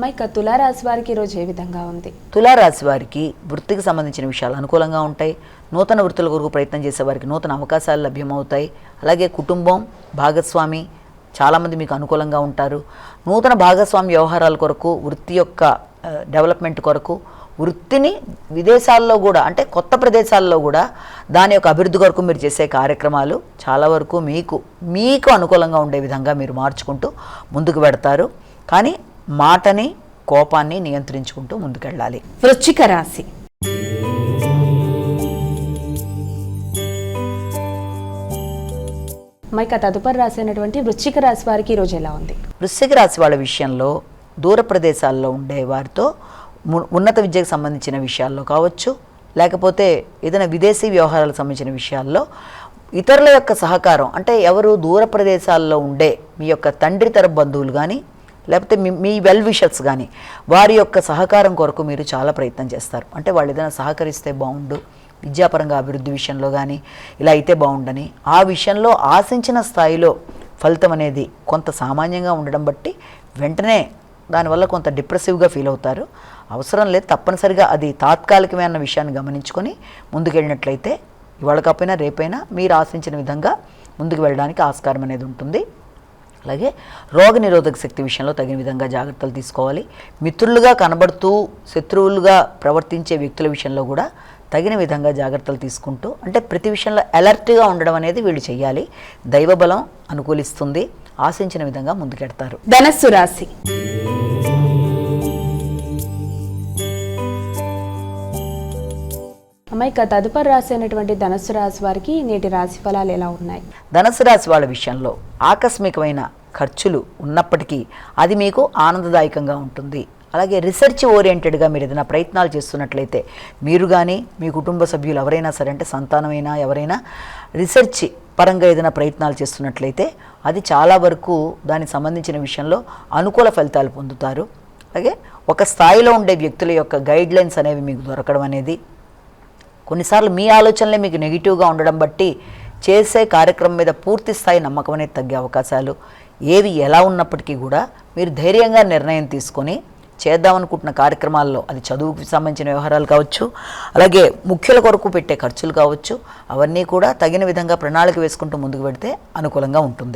అమ్మాయి తులారాశి వారికి ఈరోజు ఏ విధంగా ఉంది? తులారాశి వారికి వృత్తికి సంబంధించిన విషయాలు అనుకూలంగా ఉంటాయి. నూతన వృత్తుల కొరకు ప్రయత్నం చేసే వారికి నూతన అవకాశాలు లభ్యమవుతాయి. అలాగే కుటుంబం భాగస్వామి చాలామంది మీకు అనుకూలంగా ఉంటారు. నూతన భాగస్వామి వ్యవహారాల కొరకు వృత్తి యొక్క డెవలప్మెంట్ కొరకు వృత్తిని విదేశాల్లో కూడా అంటే కొత్త ప్రదేశాల్లో కూడా దాని యొక్క అభివృద్ధి కొరకు మీరు చేసే కార్యక్రమాలు చాలా వరకు మీకు మీకు అనుకూలంగా ఉండే విధంగా మీరు మార్చుకుంటూ ముందుకు పెడతారు కానీ మాటని కోపాన్ని నియంత్రించుకుంటూ ముందుకెళ్ళాలి. వృశ్చిక రాశి. అమ్మాయి తదుపరి రాసినటువంటి వృశ్చిక రాశి వారికి ఈరోజు ఎలా ఉంది? వృశ్చిక రాశి వాళ్ళ విషయంలో దూర ప్రదేశాల్లో ఉండే వారితో ఉన్నత విద్యకు సంబంధించిన విషయాల్లో కావచ్చు లేకపోతే ఏదైనా విదేశీ వ్యవహారాలకు సంబంధించిన విషయాల్లో ఇతరుల యొక్క సహకారం అంటే ఎవరు దూర ప్రదేశాల్లో ఉండే మీ యొక్క తండ్రి తరపు బంధువులు కానీ లేకపోతే మీ మీ వెల్ విషర్స్ కానీ వారి యొక్క సహకారం కొరకు మీరు చాలా ప్రయత్నం చేస్తారు. అంటే వాళ్ళు ఏదైనా సహకరిస్తే బాగుండు విద్యాపరంగా అభివృద్ధి విషయంలో కానీ ఇలా అయితే బాగుండని ఆ విషయంలో ఆశించిన స్థాయిలో ఫలితం అనేది కొంత సామాన్యంగా ఉండడం బట్టి వెంటనే దానివల్ల కొంత డిప్రెసివ్గా ఫీల్ అవుతారు. అవసరం లేదు తప్పనిసరిగా అది తాత్కాలికమైన విషయాన్ని గమనించుకొని ముందుకెళ్ళినట్లయితే ఇవాళ కాకపోయినా రేపైనా మీరు ఆశించిన విధంగా ముందుకు వెళ్ళడానికి ఆస్కారం అనేది ఉంటుంది. అలాగే రోగ నిరోధక శక్తి విషయంలో తగిన విధంగా జాగ్రత్తలు తీసుకోవాలి. మిత్రులుగా కనబడుతూ శత్రువులుగా ప్రవర్తించే వ్యక్తుల విషయంలో కూడా తగిన విధంగా జాగ్రత్తలు తీసుకుంటూ అంటే ప్రతి విషయంలో అలర్ట్గా ఉండడం అనేది వీళ్ళు చేయాలి దైవబలం అనుకూలిస్తుంది. ఆశించిన విధంగా ముందుకెడతారు. ధనస్సు రాశి. అమ్మాయి తదుపరి రాశి అయినటువంటి ధనుసు రాశి వారికి నేటి రాశి ఫలాలు ఎలా ఉన్నాయి? ధనుసు రాశి వాళ్ళ విషయంలో ఆకస్మికమైన ఖర్చులు ఉన్నప్పటికీ అది మీకు ఆనందదాయకంగా ఉంటుంది. అలాగే రీసెర్చ్ ఓరియంటెడ్గా మీరు ఏదైనా ప్రయత్నాలు చేస్తున్నట్లయితే మీరు కానీ మీ కుటుంబ సభ్యులు ఎవరైనా సరే అంటే సంతానమైనా ఎవరైనా రీసెర్చ్ పరంగా ఏదైనా ప్రయత్నాలు చేస్తున్నట్లయితే అది చాలా వరకు దానికి సంబంధించిన విషయంలో అనుకూల ఫలితాలు పొందుతారు. అలాగే ఒక స్థాయిలో ఉండే వ్యక్తుల యొక్క గైడ్ లైన్స్ అనేవి మీకు దొరకడం అనేది కొన్నిసార్లు మీ ఆలోచనలే మీకు నెగిటివ్గా ఉండడం బట్టి చేసే కార్యక్రమం మీద పూర్తి స్థాయి నమ్మకం అనేది తగ్గే అవకాశాలు. ఏవి ఎలా ఉన్నప్పటికీ కూడా మీరు ధైర్యంగా నిర్ణయం తీసుకొని చేద్దామనుకుంటున్న కార్యక్రమాల్లో అది చదువుకు సంబంధించిన వ్యవహారాలు కావచ్చు అలాగే ముఖ్యుల కొరకు పెట్టే ఖర్చులు కావచ్చు అవన్నీ కూడా తగిన విధంగా ప్రణాళిక వేసుకుంటూ ముందుకు పెడితే అనుకూలంగా ఉంటుంది.